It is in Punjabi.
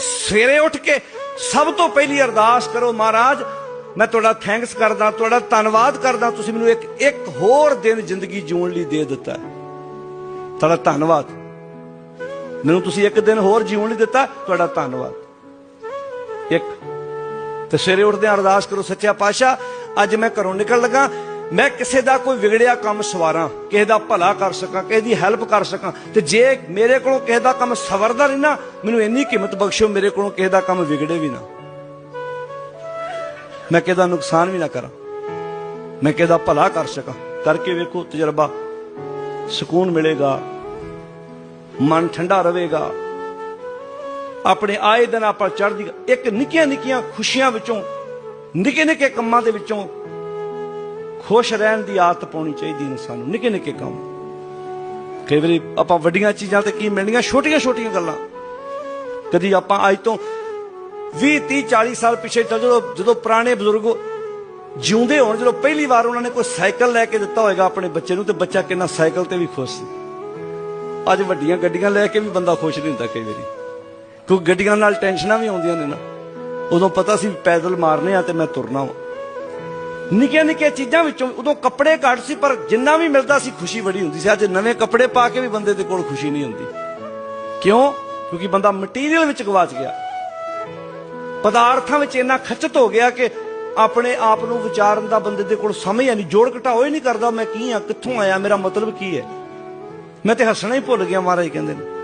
ਸਵੇਰੇ ਉੱਠ ਕੇ ਸਭ ਤੋਂ ਪਹਿਲੀ ਅਰਦਾਸ ਕਰੋ, ਮਹਾਰਾਜ, ਮੈਂ ਤੁਹਾਡਾ ਥੈਂਕਸ ਕਰਦਾ, ਤੁਹਾਡਾ ਧੰਨਵਾਦ ਕਰਦਾ, ਤੁਸੀਂ ਮੈਨੂੰ ਇੱਕ ਇੱਕ ਹੋਰ ਦਿਨ ਜ਼ਿੰਦਗੀ ਜਿਉਣ ਲਈ ਦੇ ਦਿੱਤਾ। ਤੁਹਾਡਾ ਧੰਨਵਾਦ। ਮੈਨੂੰ ਤੁਸੀਂ ਇੱਕ ਦਿਨ ਹੋਰ ਜਿਉਣ ਲਈ ਦਿੱਤਾ, ਤੁਹਾਡਾ ਧੰਨਵਾਦ। ਇੱਕ, ਤੇ ਸਵੇਰੇ ਉੱਠਦੇ ਅਰਦਾਸ ਕਰੋ ਸੱਚਾ ਪਾਤਸ਼ਾਹ, ਅੱਜ ਮੈਂ ਘਰੋਂ ਨਿਕਲ ਲੱਗਾ ਮੈਂ ਕਿਸੇ ਦਾ ਕੋਈ ਵਿਗੜਿਆ ਕੰਮ ਸਵਾਰਾਂ, ਕਿਸੇ ਦਾ ਭਲਾ ਕਰ ਸਕਾਂ, ਕਿਸੇ ਦੀ ਹੈਲਪ ਕਰ ਸਕਾਂ, ਤੇ ਜੇ ਮੇਰੇ ਕੋਲੋਂ ਕਿਸੇ ਦਾ ਕੰਮ ਸਵਰਦਾ ਨਹੀਂ ਨਾ, ਮੈਨੂੰ ਇੰਨੀ ਹਿੰਮਤ ਬਖਸ਼ੋ ਮੇਰੇ ਕੋਲੋਂ ਕਿਸੇ ਦਾ ਕੰਮ ਵਿਗੜੇ ਵੀ ਨਾ। ਮੈਂ ਕਿਸੇ ਦਾ ਨੁਕਸਾਨ ਵੀ ਨਾ ਕਰਾਂ, ਮੈਂ ਕਿਸੇ ਦਾ ਭਲਾ ਕਰ ਸਕਾਂ। ਕਰਕੇ ਵੇਖੋ ਤਜਰਬਾ, ਸਕੂਨ ਮਿਲੇਗਾ, ਮਨ ਠੰਡਾ ਰਹੇਗਾ। ਆਪਣੇ ਆਏ ਦਿਨ ਆਪਾਂ ਚੜ੍ਹਦੀ ਇੱਕ ਨਿੱਕੀਆਂ ਨਿੱਕੀਆਂ ਖੁਸ਼ੀਆਂ ਵਿੱਚੋਂ ਨਿੱਕੇ ਨਿੱਕੇ ਕੰਮਾਂ ਦੇ ਵਿੱਚੋਂ ਖੁਸ਼ ਰਹਿਣ ਦੀ ਆਦਤ ਪਾਉਣੀ ਚਾਹੀਦੀ ਇਨਸਾਨ ਨੂੰ। ਨਿੱਕੇ ਨਿੱਕੇ ਕੰਮ। ਕਈ ਵਾਰੀ ਆਪਾਂ ਵੱਡੀਆਂ ਚੀਜ਼ਾਂ ਤੇ ਕੀ ਮਿਲਣੀਆਂ? ਛੋਟੀਆਂ ਛੋਟੀਆਂ ਗੱਲਾਂ। ਕਦੀ ਆਪਾਂ ਅੱਜ ਤੋਂ 20 30 40 ਸਾਲ ਪਿੱਛੇ ਚੱਲ ਜਦੋਂ ਜਦੋਂ ਪੁਰਾਣੇ ਬਜ਼ੁਰਗ ਜਿਉਂਦੇ ਹੋਣ, ਜਦੋਂ ਪਹਿਲੀ ਵਾਰ ਉਹਨਾਂ ਨੇ ਕੋਈ ਸਾਈਕਲ ਲੈ ਕੇ ਦਿੱਤਾ ਹੋਵੇਗਾ ਆਪਣੇ ਬੱਚੇ ਨੂੰ, ਤੇ ਬੱਚਾ ਕਿੰਨਾ ਸਾਈਕਲ ਤੇ ਵੀ ਖੁਸ਼ ਸੀ। ਅੱਜ ਵੱਡੀਆਂ ਗੱਡੀਆਂ ਲੈ ਕੇ ਵੀ ਬੰਦਾ ਖੁਸ਼ ਨਹੀਂ ਹੁੰਦਾ ਕਈ ਵਾਰੀ। ਕਿਉਂਕਿ ਗੱਡੀਆਂ ਨਾਲ ਟੈਨਸ਼ਨਾਂ ਵੀ ਆਉਂਦੀਆਂ ਨੇ ਨਾ। ਉਦੋਂ ਪਤਾ ਸੀ ਪੈਦਲ ਮਾਰਨੇ ਆ ਤੇ ਮੈਂ ਤੁਰਨਾ ਵਾ। ਨਿੱਕੀਆਂ ਨਿੱਕੀਆਂ ਚੀਜ਼ਾਂ ਵਿੱਚੋਂ ਉਦੋਂ ਕੱਪੜੇ ਘੱਟ ਸੀ, ਪਰ ਜਿੰਨਾ ਵੀ ਮਿਲਦਾ ਸੀ ਖੁਸ਼ੀ ਬੜੀ ਹੁੰਦੀ ਸੀ। ਅੱਜ ਨਵੇਂ ਕੱਪੜੇ ਪਾ ਕੇ ਵੀ ਬੰਦੇ ਦੇ ਕੋਲ ਖੁਸ਼ੀ ਨਹੀਂ ਹੁੰਦੀ। ਕਿਉਂ? ਕਿਉਂਕਿ ਬੰਦਾ ਮਟੀਰੀਅਲ ਵਿੱਚ ਗਵਾਚ ਗਿਆ। ਪਦਾਰਥਾਂ ਵਿੱਚ ਇੰਨਾ ਖਚਤ ਹੋ ਗਿਆ ਕਿ ਆਪਣੇ ਆਪ ਨੂੰ ਵਿਚਾਰਨ ਦਾ ਬੰਦੇ ਦੇ ਕੋਲ ਸਮਝ ਨਹੀਂ, ਜੋੜ ਘਟਾਓ ਹੀ ਨਹੀਂ ਕਰਦਾ, ਮੈਂ ਕੀ ਆ ਕਿੱਥੋਂ ਆਇਆ? ਮੇਰਾ ਮਤਲਬ ਕੀ ਹੈ? ਮੈਂ ਤੇ ਹੱਸਣਾ ਹੀ ਭੁੱਲ ਗਿਆ, ਮਹਾਰਾਜ ਕਹਿੰਦੇ ਨੇ।